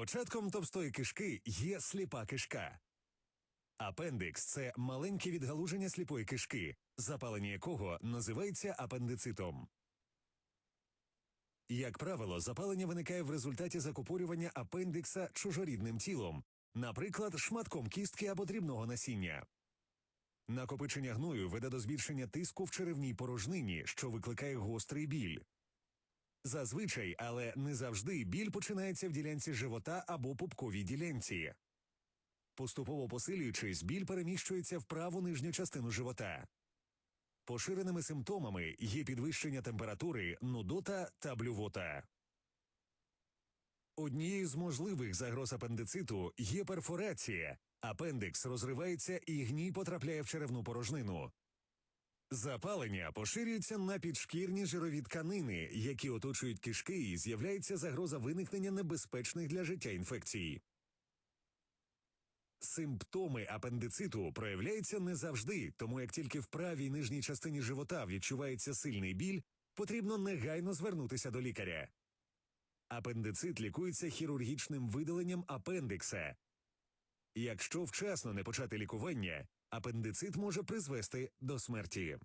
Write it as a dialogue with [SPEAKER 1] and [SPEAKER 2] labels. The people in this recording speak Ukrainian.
[SPEAKER 1] Початком товстої кишки є сліпа кишка. Апендикс це маленьке відгалуження сліпої кишки, запалення якого називається апендицитом. Як правило, запалення виникає в результаті закупорювання апендикса чужорідним тілом, наприклад, шматком кістки або дрібного насіння. Накопичення гною веде до збільшення тиску в черевній порожнині, що викликає гострий біль. Зазвичай, але не завжди, біль починається в ділянці живота або пупковій ділянці. Поступово посилюючись, біль переміщується в праву нижню частину живота. Поширеними симптомами є підвищення температури, нудота та блювота. Однією з можливих загроз апендициту є перфорація. Апендикс розривається і гній потрапляє в черевну порожнину. Запалення поширюється на підшкірні жирові тканини, які оточують кишки, і з'являється загроза виникнення небезпечних для життя інфекцій. Симптоми апендициту проявляються не завжди, тому як тільки в правій нижній частині живота відчувається сильний біль, потрібно негайно звернутися до лікаря. Апендицит лікується хірургічним видаленням апендикса. Якщо вчасно не почати лікування, апендицит може призвести до смерті.